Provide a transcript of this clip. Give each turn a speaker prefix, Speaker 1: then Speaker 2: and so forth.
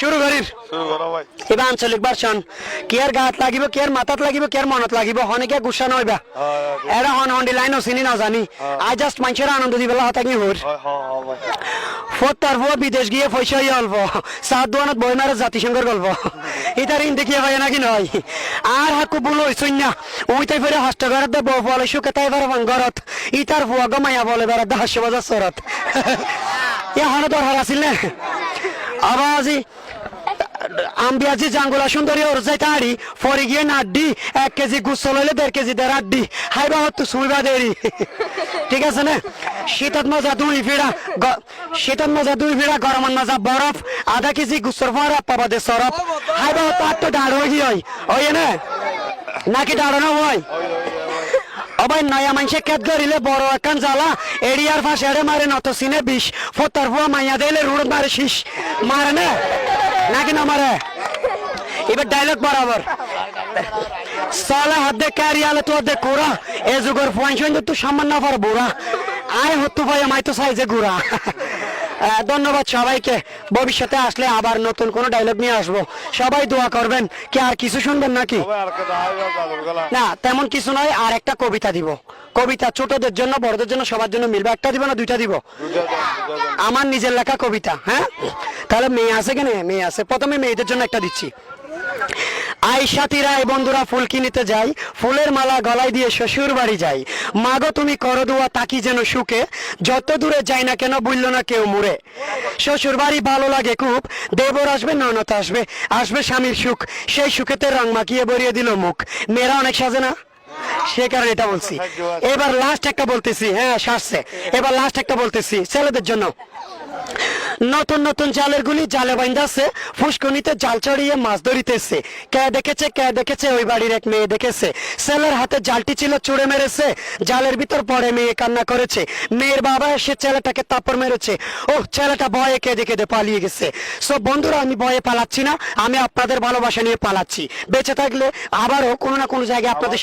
Speaker 1: শুরু করির
Speaker 2: শুরু করো ভাই।
Speaker 1: এবার আঞ্চলিক ভার্সন কেয়ার গাত লাগিব কেয়ার মাথাত লাগিব কেয়ার মনত লাগিব হনিকে গুছা নইবা? এরা হন হন্ডি লাইন চিনি না জানি আই জাস্ট মানুষের আনন্দ দিবেলা হতাকি হোর
Speaker 2: হয় হয় হয়
Speaker 1: ফতার ফুয়া বিদেশ গিয়ে পয়সা ইয়ে অল্প সাত দোয়ানত বই মারে জাতিসংঘের গল্প। ইতার ইন দেখিয়ে ভাই নাকি নয় আর হাকু বুলো হইছই না। ওই তাই ফেরে হস্ত ঘরত দে বউ বলে সুখে তাই ফেরে ভাঙ্গরত ইতার ফুয়া গমাইয়া বলে বেড়া দে হাস্য বাজার সরত এ হনে দরকার আছিল না? আবাজি আম্বিয়াজি জাঙ্গুলা সুন্দরী ওর যাই তাড়ি ফরে গিয়ে নাড্ডি, এক কেজি গুসল হইলে দেড় কেজি দেড় আড্ডি হাইবা হতো সুইবা দেরি। ঠিক আছে না? শীতত মজা দুই ফিরা গ- শীতত মজা দুই ফিরা গরমত মজা বরফ, আধা কেজি গুসর পর পাবা দে সরফ। হাইবা হতো আর তো ডাড় হয়ে গিয়ে ওই না নাকি ডাড়ো না হয় অবাই নয়া মানুষে কেত গরিলে বড় একান জ্বালা এরিয়ার ফাঁস মারে নত সিনে বিষ, ফতার ফুয়া মাইয়া দিলে রুড় মারে শীষ। মারে না? নাকি না এবার ডায়লগ বরাবর। সালা হাত দে ক্যারি তো দে কোরা এ যুগের পয়েন্ট তো সামান্য পার বুড়া। আয় হতো ভাই আমায় তো সাইজে আহ, ধন্যবাদ সবাইকে। ভবিষ্যতে আসলে আবার নতুন কোনো ডায়লগ নিয়ে আসব। সবাই দোয়া করবেন কি আর কিছু শুনবেন নাকি? না তেমন কিছু নয় আর একটা কবিতা দিব। কবিতা ছোটদের জন্য বড়দের জন্য সবার জন্য মিলবে। একটা দিব না দুইটা দিব? আমার নিজের লেখা কবিতা হ্যাঁ? তাহলে মেয়ে আছে কেন মেয়ে আছে। প্রথমে মেয়েদের জন্য একটা দিচ্ছি। আই সাথীরা বন্ধুরা ফুল কিনিতে যাই, ফুলের মালা গলায় দিয়ে শ্বশুর বাড়ি যাই। মাগো, তুমি করো দুয়া তাকি যেন সুখে? যত দূরে যাই না কেন বলল না কেউ মুড়ে। শ্বশুর বাড়ি ভালো লাগে খুব, দেবর আসবে, ননদ আসবে আসবে স্বামীর সুখ। সেই সুখেতে রং মাখিয়ে বরিয়ে দিল মুখ। মেয়েরা অনেক সাজে না? সে কারণে এটা বলছি। এবার লাস্ট একটা বলতেছি হ্যাঁ সারছে। এবার লাস্ট একটা বলতেছি, ছেলেদের জন্য। নতুন নতুন জালের গুলি জালে বাইন্দাছে, ফুসকুনিতে জাল চড়িয়ে মাছ ধরিতেছে। কে দেখেছে কে দেখেছে, ওই বাড়ির এক মেয়ে দেখেছে। ছেলের হাতে জালটি ছিল, চুড়ে মেরেছে। জালের ভিতর পরে মেয়ে কান্না করেছে। মেয়ের বাবা এসে ছেলেটাকে তাপড় মেরেছে। ও ছেলেটা ভয়ে কেঁদে কেঁদে পালিয়ে গেছে। সব বন্ধুরা, আমি ভয়ে পালাচ্ছি না। আমি আপনাদের ভালোবাসা নিয়ে পালাচ্ছি। বেঁচে থাকলে আবারও কোনো না কোনো জায়গায় আপনাদের